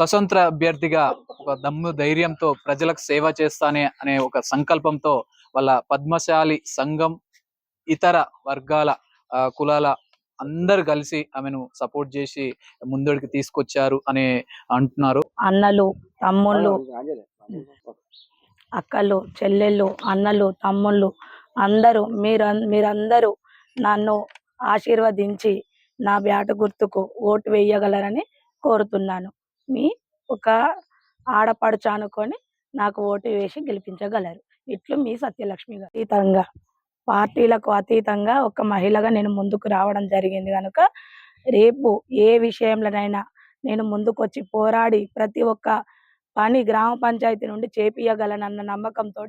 స్వతంత్ర అభ్యర్థిగా ఒక దమ్ము ధైర్యంతో ప్రజలకు సేవ చేస్తానే అనే ఒక సంకల్పంతో వాళ్ళ పద్మశాలి సంఘం ఇతర వర్గాల కులాల అందరు కలిసి ఆమెను సపోర్ట్ చేసి ముందడికి తీసుకొచ్చారు అని అంటున్నారు. అన్నలు తమ్ముళ్ళు అక్కలు చెల్లెళ్ళు అన్నలు తమ్ముళ్ళు అందరూ మీరు మీరందరూ నన్ను ఆశీర్వదించి నా బ్యాట గుర్తుకు ఓటు వేయగలరని కోరుతున్నాను. మీ ఒక ఆడపడుచు అనుకొని నాకు ఓటు వేసి గెలిపించగలరు. ఇట్లు మీ సత్యలక్ష్మి గారు. అతీతంగా పార్టీలకు అతీతంగా ఒక మహిళగా నేను ముందుకు రావడం జరిగింది కనుక రేపు ఏ విషయంలోనైనా నేను ముందుకొచ్చి పోరాడి ప్రతి ఒక్క పని గ్రామ పంచాయతీ నుండి చేపియగలనన్న నమ్మకంతో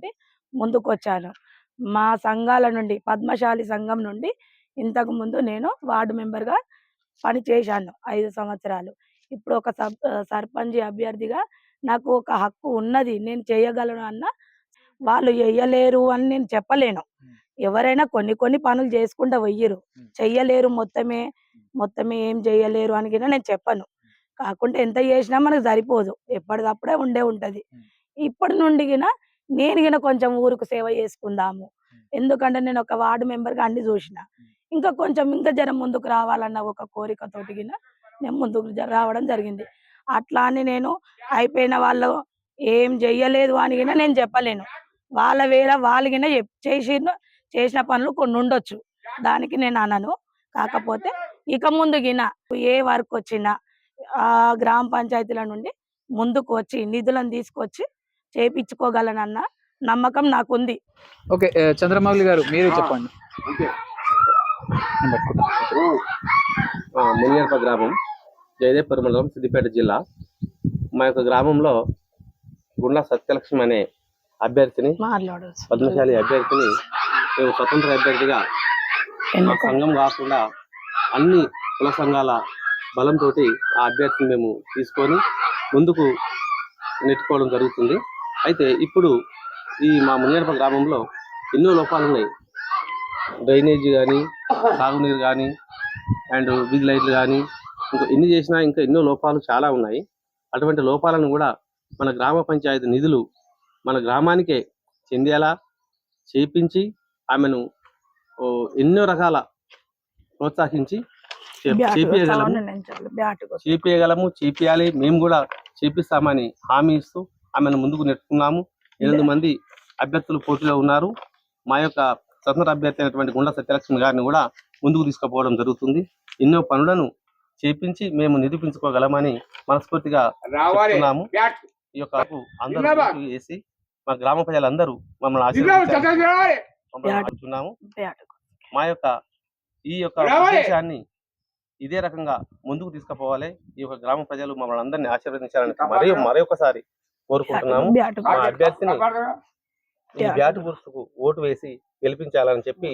ముందుకు వచ్చాను మా సంఘాల నుండి పద్మశాలి సంఘం నుండి ఇంతకు ముందు నేను వార్డు మెంబర్గా పని చేశాను ఐదు సంవత్సరాలు. ఇప్పుడు ఒక సబ్ సర్పంచ్ అభ్యర్థిగా నాకు ఒక హక్కు ఉన్నది నేను చేయగలను అన్న వాళ్ళు చెయ్యలేరు అని నేను చెప్పలేను. ఎవరైనా కొన్ని కొన్ని పనులు చేసుకుంటా వెయ్యరు. చెయ్యలేరు మొత్తమే మొత్తమే ఏం చెయ్యలేరు అని కూడా నేను చెప్పను. కాకుంటే ఎంత చేసినా మనకు సరిపోదు. ఎప్పటికప్పుడే ఉండే ఉంటది. ఇప్పటి నుండి గిన నేను గిన కొంచెం ఊరుకు సేవ చేసుకుందాము. ఎందుకంటే నేను ఒక వార్డు మెంబర్గా అన్ని చూసిన. ఇంకా కొంచెం ఇంకా జరం ముందుకు రావాలన్న ఒక కోరికతోటి గిన నేను ముందుకు రావడం జరిగింది. అట్లా అని నేను అయిపోయిన వాళ్ళు ఏం చెయ్యలేదు అని నేను చెప్పలేను. వాళ్ళ వేళ వాళ్ళు గిన చెప్- చేసిన చేసిన పనులు కొన్ని ఉండొచ్చు. దానికి నేను అనను. కాకపోతే ఇక ముందు గిన ఏ వర్క్ వచ్చినా ఆ గ్రామ పంచాయతీల నుండి ముందుకు వచ్చి నిధులను తీసుకొచ్చి చేపించుకోగలనన్న నమ్మకం నాకుంది. ఓకే చంద్రమౌళి గారు మీరే. చెప్పండి. గ్రామం. జయదేవ్పురం మండలం సిద్దిపేట జిల్లా. మా యొక్క గ్రామంలో గుండా సత్యలక్ష్మి అనే అభ్యర్థిని పద్మశాలి అభ్యర్థిని మేము స్వతంత్ర అభ్యర్థిగా మా సంఘం కాకుండా అన్ని కుల సంఘాల బలంతో ఆ అభ్యర్థిని మేము తీసుకొని ముందుకు నెట్టుకోవడం జరుగుతుంది. అయితే ఇప్పుడు ఈ మా మునియర్ప గ్రామంలో ఎన్నో లోపాలు ఉన్నాయి. డ్రైనేజ్ కానీ సాగునీరు కానీ అండ్ వీధి లైట్లు కానీ ఇంకా ఎన్ని చేసినా ఇంకా ఎన్నో లోపాలు చాలా ఉన్నాయి. అటువంటి లోపాలను కూడా మన గ్రామ పంచాయతీ నిధులు మన గ్రామానికే చెందేలా చేపించి ఆమెను ఎన్నో రకాల ప్రోత్సహించి చేపియగలము. చేపియగలము చేపియాలి. మేము కూడా చేపిస్తామని హామీ ఇస్తూ ఆమెను ముందుకు నెట్టుకున్నాము. ఎనిమిది మంది అభ్యర్థులు పోటీలో ఉన్నారు. మా యొక్క స్వతంత్ర అభ్యర్థి అయినటువంటి గుండా సత్యలక్ష్మి గారిని కూడా ముందుకు తీసుకుపోవడం జరుగుతుంది. ఎన్నో పనులను చేపించి మేము నిరూపించుకోగలమని మనస్ఫూర్తిగా చెప్తున్నాము. ఈ యొక్క అందరూ వేసి మా గ్రామ ప్రజలందరూ మమ్మల్ని ఆశిస్తున్నాము మా యొక్క ఈ యొక్క ఉద్దేశాన్ని ఇదే రకంగా ముందుకు తీసుకుపోవాలి. ఈ యొక్క గ్రామ ప్రజలు మమ్మల్ని అందరినీ ఆశీర్వదించాలని మరియు మరొకసారి కోరుకుంటున్నాము. మా అభ్యర్థిని ఈ బ్యాటు గుర్తుకు ఓటు వేసి గెలిపించాలని చెప్పి